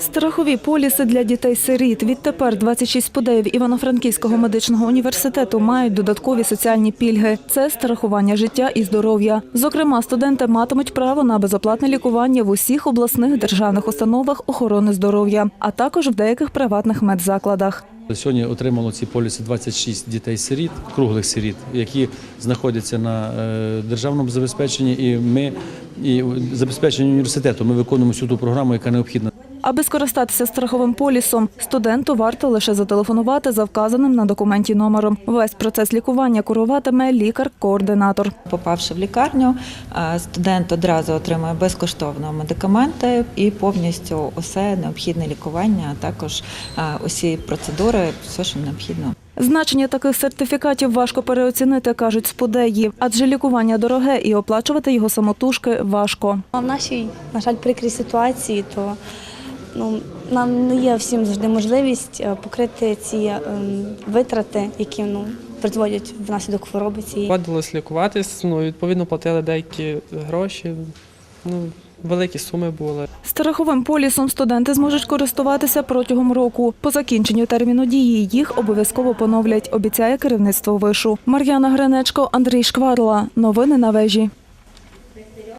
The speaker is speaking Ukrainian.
Страхові поліси для дітей-сиріт. Відтепер 26 спудеїв Івано-Франківського медичного університету мають додаткові соціальні пільги. Це страхування життя і здоров'я. Зокрема, студенти матимуть право на безоплатне лікування в усіх обласних державних установах охорони здоров'я, а також в деяких приватних медзакладах. Сьогодні отримало ці поліси 26 дітей-сиріт, круглих сиріт, які знаходяться на е, державному забезпеченні, і ми і забезпеченні університету. Ми виконуємо всю ту програму, яка необхідна. Аби скористатися страховим полісом, студенту варто лише зателефонувати за вказаним на документі номером. Весь процес лікування куруватиме лікар-координатор. Попавши в лікарню, е, студент одразу отримує безкоштовно медикаменти і повністю усе необхідне лікування, а також е, усі процедури, все, що необхідно. Значення таких сертифікатів важко переоцінити, кажуть спудеї, адже лікування дороге і оплачувати його самотужки важко. В нашій, на жаль, прикрій ситуації, то ну, нам не є всім завжди можливість е, покрити ці ем, витрати, які ну, призводять внаслідок хвороби цієї. Доводилось лікуватись, ну, відповідно платили деякі гроші, ну, великі суми були. Страховим полісом студенти зможуть користуватися протягом року. По закінченню терміну дії їх обов'язково поновлять, обіцяє керівництво вишу. Мар'яна Гринечко, Андрій Шкварла. Новини на вежі.